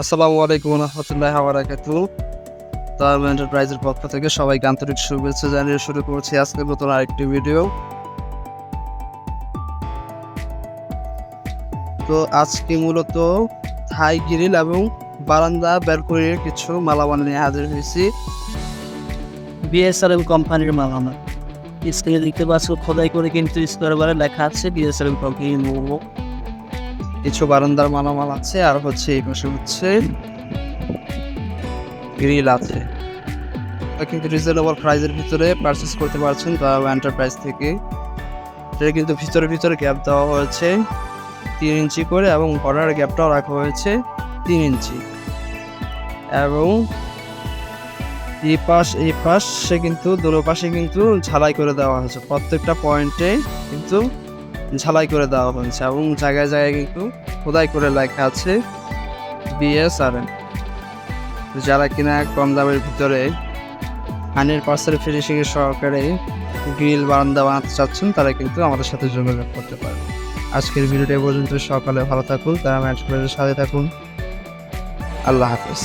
আসসালামু আলাইকুম রহমতুল্লাহ বারাকাতু তাম এন্টারপ্রাইজের পক্ষ থেকে সবাইকে আন্তরিক শুভেচ্ছা জানিয়ে শুরু করছি আজকের নতুন আরেকটি ভিডিও তো আজকে মূলত থাই গ্রিল এবং বারান্দা ব্যালকনির কিছু মালামাল নিয়ে হাজির হয়েছি। বিএসআরএম কোম্পানির মাল আমার স্ক্রিনে দেখতে পাচ্ছ খোদাই করে কিন্তু স্কোয়ার বারে লেখা আছে বিএসআরএম কোম্পানি কিছু বারান্দার মালামাল আছে, আর হচ্ছে এই পাশে হচ্ছে গ্রিল আছে। কিন্তু রিজনেবল প্রাইসের ভিতরে পারচেস করতে পারছেন তারা এন্টারপ্রাইজ থেকে। এটা কিন্তু ভিতরে ভিতরে গ্যাপ দেওয়া হয়েছে, তিন ইঞ্চি করে এবং বর্ডার গ্যাপটাও রাখা হয়েছে, তিন ইঞ্চি। এবং এই পাশ, এই পাশে কিন্তু দুটো পাশে কিন্তু ঝালাই করে দেওয়া হয়েছে। প্রত্যেকটা পয়েন্টে কিন্তু ঝালাই করে দেওয়া হয়েছে এবং জায়গায় জায়গায় কিন্তু খোদাই করে লেখা আছে বিএসআরএম যারা কিনা কম দামের ভিতরে হান্ড্রেড পার্সেন্ট ফিনিশিং এর সহকারে গ্রিল বারান্দা বানাতে চাচ্ছেন, তারা কিন্তু আমাদের সাথে যোগাযোগ করতে পারে। আজকের ভিডিওটা পর্যন্ত। সকালে ভালো থাকুন, তারা ম্যাচ সাথে থাকুন। আল্লাহ হাফেজ।